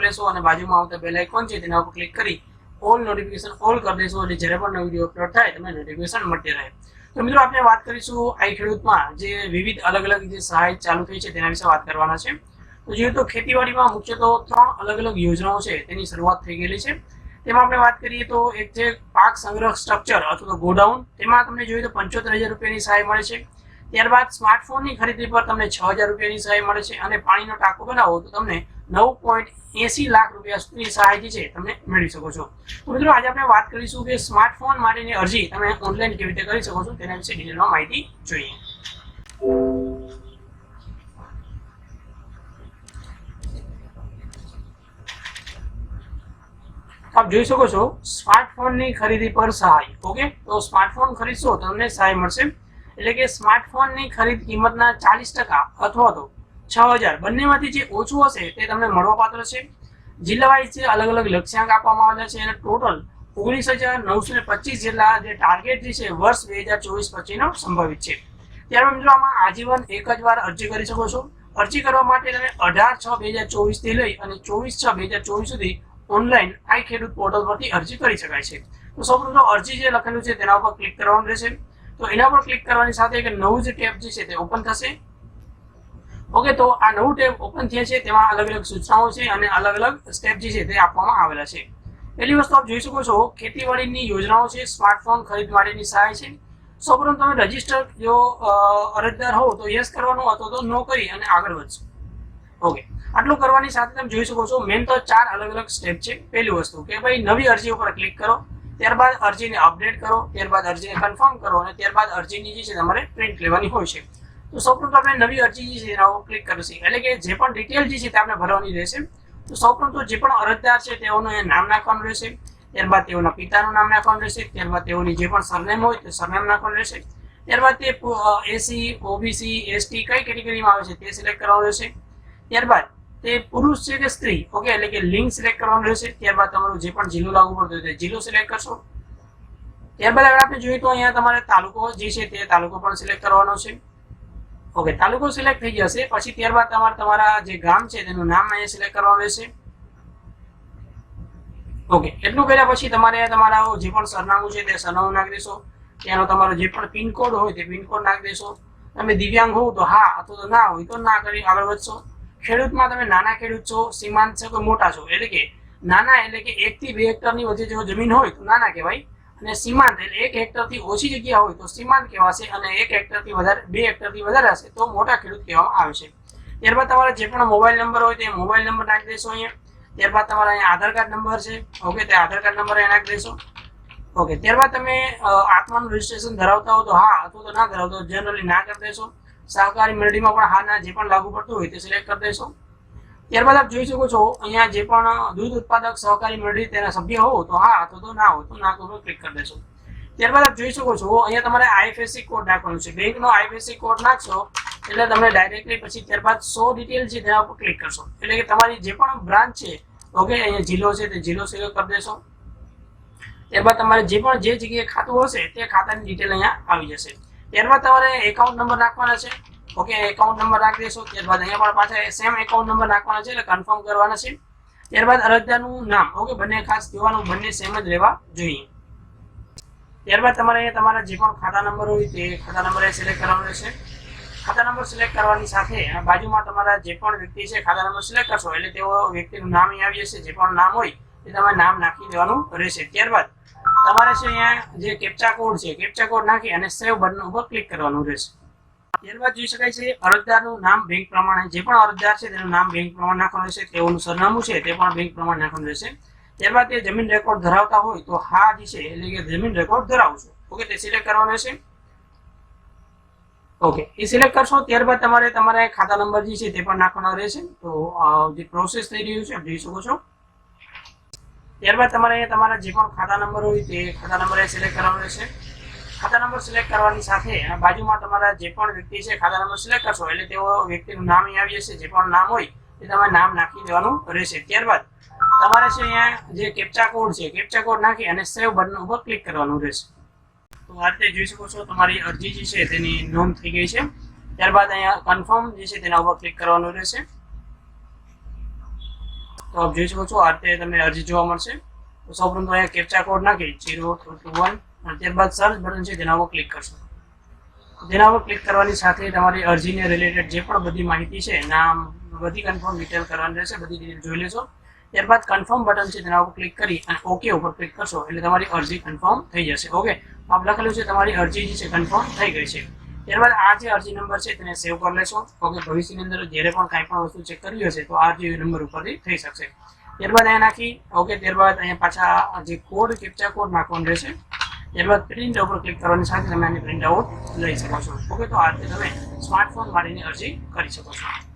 કરી લેશો અને બાજુમાં આવતા બેલ આઇકોન છે તેના ઉપર ક્લિક કરી ઓલ નોટિફિકેશન ઓલ કરી દેશો એટલે જ્યારે પણ નવો વીડિયો અપલોડ થાય તમને નોટિફિકેશન મળતી રહે. તો મિત્રો આપણે વાત કરીશું આઈ ખેડૂતમાં જે વિવિધ અલગ અલગ જે સહાય ચાલુ થઈ છે તેના વિશે વાત કરવાના છે. તો જોઈએ તો ખેતીવાડીમાં મુખ્યત્વે ત્રણ અલગ અલગ યોજનાઓ છે તેની શરૂઆત થઈ ગયેલી છે. તેમાં આપણે વાત કરીએ તો એક છે પાક સંગ્રહ સ્ટ્રક્ચર અથવા તો ગોડાઉન. તેમાં તમને જોઈએ તો પંચોતેર હજાર રૂપિયાની સહાય મળે છે. ત્યારબાદ સ્માર્ટફોનની ખરીદી પર તમને છ હજાર રૂપિયાની સહાય મળે છે અને પાણીનો ટાંકો બનાવો તો તમને નવ પોઈન્ટ એસી લાખ રૂપિયા સુધીની સહાય છે તમે મેળવી શકો છો. તો મિત્રો, આજે આપણે વાત કરીશું કે સ્માર્ટફોન માટેની અરજી તમે ઓનલાઈન કેવી રીતે કરી શકો છો તેના વિશે ડિટેલમાં માહિતી જોઈએ. આપ જોઈ શકો છો, સ્માર્ટફોનની ખરીદી પર સહાય. ઓકે? તો સ્માર્ટફોન ખરીદશો તમને સહાય મળશે એટલે કે સ્માર્ટફોનની ખરીદ કિંમતના ચાલીસ ટકા અથવા તો છ હજાર. બંનેમાંથી જે ઓછું હશે તે તમને મળવાપાત્ર છે. જિલ્લા વાઇઝ જે અલગ અલગ લક્ષ્યાંક આપવામાં આવેલા છે અને ટોટલ ઓગણીસ હજાર નવસો ને પચીસ જેટલા જે ટાર્ગેટ જે છે વર્ષ બે હજાર ચોવીસ પચીસનો સંભવિત છે. ત્યારબાદ મિત્રો આમાં આજીવન એક જ વાર અરજી કરી શકો છો. અરજી કરવા માટે તમે અઢાર છ બે હજાર ચોવીસથી લઈ અને ચોવીસ છ બે હજાર ચોવીસ સુધી ઓનલાઈન આઈ ખેડૂત પોર્ટલ પરથી અરજી કરી શકાય છે. તો સૌપ્રથમ અરજી જે લખેલું છે તેના ઉપર ક્લિક કરવાનું રહેશે. તો એના પર ક્લિક કરવાની સાથે એક નવું જે ટેબ જે છે તે ઓપન થશે. ઓકે તો આ નવું ટેબ ઓપન થયા છે તેમાં અલગ અલગ સૂચનાઓ છે અને અલગ અલગ સ્ટેપ જે છે તે આપવામાં આવેલા છે. પહેલી વસ્તુ આપ જોઈ શકો છો, ખેતીવાડીની યોજનાઓ છે સ્માર્ટફોન ખરીદ માટેની સહાય છે. સૌપ્રથમ તમે રજિસ્ટર જો અરજદાર હો તો યસ કરવાનું અથવા તો નો કરી અને આગળ વધશો. ઓકે આટલું કરવાની સાથે તમે જોઈ શકો છો, મેન તો ચાર અલગ અલગ સ્ટેપ છે. પહેલી વસ્તુ કે ભાઈ નવી અરજી ઉપર ક્લિક કરો. ત્યારબાદ અરજીને અપડેટ કરો, ત્યારબાદ અરજીને કન્ફર્મ કરો અને ત્યારબાદ અરજીની જે છે તમારે પ્રિન્ટ લેવાની હોય છે. તો સૌપ્રથમ આપણે નવી અરજી જે છે એના ક્લિક કરશે. એટલે કે જે પણ ડિટેલ જે છે તે આપણે ભરવાની રહેશે. તો સૌપ્રથમ તો જે પણ અરજદાર છે તેઓનું એ નામ નાખવાનું રહેશે. ત્યારબાદ તેઓના પિતાનું નામ નાખવાનું રહેશે. ત્યારબાદ તેઓની જે પણ સરનેમ હોય તે સરનેમ નાખવાનું રહેશે. ત્યારબાદ તે એસી, ઓબીસી, એસટી કઈ કેટેગરીમાં આવે છે તે સિલેક્ટ કરવાનું રહેશે. ત્યારબાદ તે પુરુષ છે કે સ્ત્રી? ઓકે એટલે કે લિંગ સિલેક્ટ કરવાનું રહેશે, ત્યારબાદ તમારું જે પણ જિલ્લો લાગુ પડતો હોય તે જિલ્લો સિલેક્ટ કરશો. ત્યારબાદ આગળ આપણે જોઈએ તો અહીંયા તમારે તાલુકો જે છે તે તાલુકો પણ સિલેક્ટ કરવાનો છે. ઓકે તાલુકો સિલેક્ટ થઈ જશે, પછી ત્યારબાદ તમારે તમારા જે ગામ છે તેનું નામ અહીંયા સિલેક્ટ કરવાનું રહેશે. ઓકે એટલું કર્યા પછી તમારે તમારા જે પણ સરનામું છે તે સરનામું નાખી દેશો. ત્યાંનો તમારો જે પણ પિનકોડ હોય તે પિનકોડ નાખી દેશો. તમે દિવ્યાંગ હોવ તો હા અથવા તો ના હોય તો ના કરી આગળ વધશો. ખેડૂતમાં તમે નાના ખેડૂત છો સીમાંત છો કે મોટા છો? એટલે કે નાના એટલે કે એક થી બે હેક્ટરની વચ્ચે જો જમીન હોય તો નાના કહેવાય. અને સીમાંત એટલે એક હેક્ટરથી ઓછી જગ્યા હોય તો સીમાંત કહેવાશે અને એક હેક્ટરથી વધારે, બે હેક્ટરથી વધારે હશે તો મોટા ખેડૂત કહેવામાં છે. ત્યારબાદ તમારા જે પણ મોબાઈલ નંબર હોય તે મોબાઈલ નંબર નાખી દેશો અહીંયા. ત્યારબાદ તમારા અહીંયા આધાર કાર્ડ નંબર છે. ઓકે, તે આધાર કાર્ડ નંબર અહીંયા નાખી દેશો. ઓકે, ત્યારબાદ તમે આત્માનું રજિસ્ટ્રેશન ધરાવતા હો તો હા, અથવા તો ના ધરાવતા હો, જનરલી ના કરી દેશો. સહકારી મંડળીમાં પણ હાના જે પણ લાગુ પડતું હોય તે સિલેક્ટ કરી દેશો ત્યારબાદ આપ જોઈ શકો છો, અહીંયા જે પણ દૂધ ઉત્પાદક સહકારી મંડળી તેના સભ્ય હો તો હા, અથવા તો ના હોય તો ના કરો ક્લિક કરી દેશો ત્યારબાદ આપ જોઈ શકો છો, અહીંયા તમારે આઈએફએસસી કોડ નાખવાનો છે. બેંકનો આઈએફએસસી કોડ નાખશો, એટલે તમને ડાયરેક્ટલી પછી ત્યારબાદ સો ડિટેલ છે તેના ઉપર ક્લિક કરશો. એટલે કે તમારી જે પણ બ્રાન્ચ છે ઓકે અહીંયા જિલ્લો છે તે જિલ્લો સિલેક્ટ કરી દેશો. ત્યારબાદ તમારે જે પણ જે જગ્યાએ ખાતું હશે, તે ખાતાની ડિટેલ અહીંયા આવી જશે. ત્યારબાદ તમારે એકાઉન્ટ નંબર નાખવાના છે. ઓકે એકાઉન્ટ નંબર નાખી દેશો. ત્યારબાદ અહીંયા પણ પાછા સેમ એકાઉન્ટ નંબર નાખવાના છે એટલે કન્ફર્મ કરવાના છે. ત્યારબાદ અરજદારનું નામ. ઓકે બંને ખાસ જોવાનું બંને સેમ જ રહેવા જોઈએ. ત્યારબાદ તમારે અહીંયા તમારા જે પણ ખાતા નંબર હોય તે ખાતા નંબર સિલેક્ટ કરવાનો રહેશે ખાતા નંબર સિલેક્ટ કરવાની સાથે બાજુમાં તમારા જે પણ વ્યક્તિ છે ખાતા નંબર સિલેક્ટ કરશો એટલે તેઓ વ્યક્તિનું નામ અહીં આવી જશે. જે પણ નામ હોય તે તમારે નામ નાખી દેવાનું રહેશે. ત્યારબાદ તમારે છે અહીંયા જે કેપ્ચા કોડ છે કેપ્ચા કોડ નાખી અને સેવ બટન ઉપર ક્લિક કરવાનું રહેશે. ત્યારબાદ જોઈ શકાય છે, અરજદારનું નામ બેંક પ્રમાણે, જે પણ અરજદાર છે તેનું નામ બેંક પ્રમાણે નાખવાનું રહેશે, તેઓનું સરનામું છે તે પણ બેંક પ્રમાણે નાખવાનું રહેશે. ત્યારબાદ તે જમીન રેકોર્ડ ધરાવતા હોય તો હા જે છે, એટલે કે જમીન રેકોર્ડ ધરાવું છું ઓકે, તે સિલેક્ટ કરવાનું રહેશે. ઓકે, એ સિલેક્ટ કરશો, ત્યારબાદ તમારે તમારે ખાતા નંબર જે છે તે પણ નાખવાનો રહેશે. તો જે પ્રોસેસ થઈ રહ્યું છે, આપ જોઈ શકો છો. ત્યારબાદ તમારે તમારા જે પણ ખાતા નંબર હોય તે ખાતા નંબર સિલેક્ટ કરવાનો રહેશે. ખાતા નંબર સિલેક્ટ કરવાની સાથે બાજુમાં તમારા જે પણ વ્યક્તિ છે ખાતા નંબર સિલેક્ટ કરશો એટલે તેઓ વ્યક્તિનું નામ અહીં આવી જશે. જે પણ નામ હોય એ તમારે નામ નાખી દેવાનું રહેશે. ત્યારબાદ તમારે છે અહીંયા જે કેપ્ચા કોડ છે કેપ્ચા કોડ નાખી અને સેવ બટન ઉપર ક્લિક કરવાનું રહેશે. તો આ રીતે જોઈ શકો છો તમારી અરજી જે છે તેની નોંધ થઈ ગઈ છે. ત્યારબાદ અહીંયા કન્ફર્મ જે છે તેના ઉપર ક્લિક કરવાનું રહેશે. તો આપ જોઈ શકો છો, આ રીતે તમને અરજી જોવા મળશે. તો સૌપ્રથમ તો અહીંયા કેપ્ચા કોડ નાખી જીરો ટુ ટુ વન અને ત્યારબાદ સર્ચ બટન છે તેના ઉપર ક્લિક કરશો. તેના ઉપર ક્લિક કરવાની સાથે તમારી અરજીને રિલેટેડ જે પણ બધી માહિતી છે, નામ, બધી કન્ફર્મ ડિટેલ કરવાની રહેશે, બધી ડિટેલ જોઈ લેશો. ત્યારબાદ કન્ફર્મ બટન છે તેના ઉપર ક્લિક કરી અને ઓકે ઉપર ક્લિક કરશો, એટલે તમારી અરજી કન્ફર્મ થઈ જશે. ઓકે આપ લખેલું છે, તમારી અરજી જે છે કન્ફર્મ થઈ ગઈ છે. ત્યારબાદ આ જે અરજી નંબર છે તેને સેવ કરી લેશો. ઓકે ભવિષ્યની અંદર જ્યારે પણ કાંઈ પણ વસ્તુ ચેક કરવી હશે તો આ જે નંબર ઉપરથી થઈ શકશે. ત્યારબાદ અહીંયા નાખી ઓકે ત્યારબાદ અહીંયા પાછા જે કોડ કેપ્ચા કોડ નાખવાનો રહેશે. ત્યારબાદ પ્રિન્ટ ઉપર ક્લિક કરવાની સાથે તમે આની પ્રિન્ટ આઉટ લઈ શકો છો. ઓકે તો આ રીતે તમે સ્માર્ટફોન માટેની અરજી કરી શકો છો.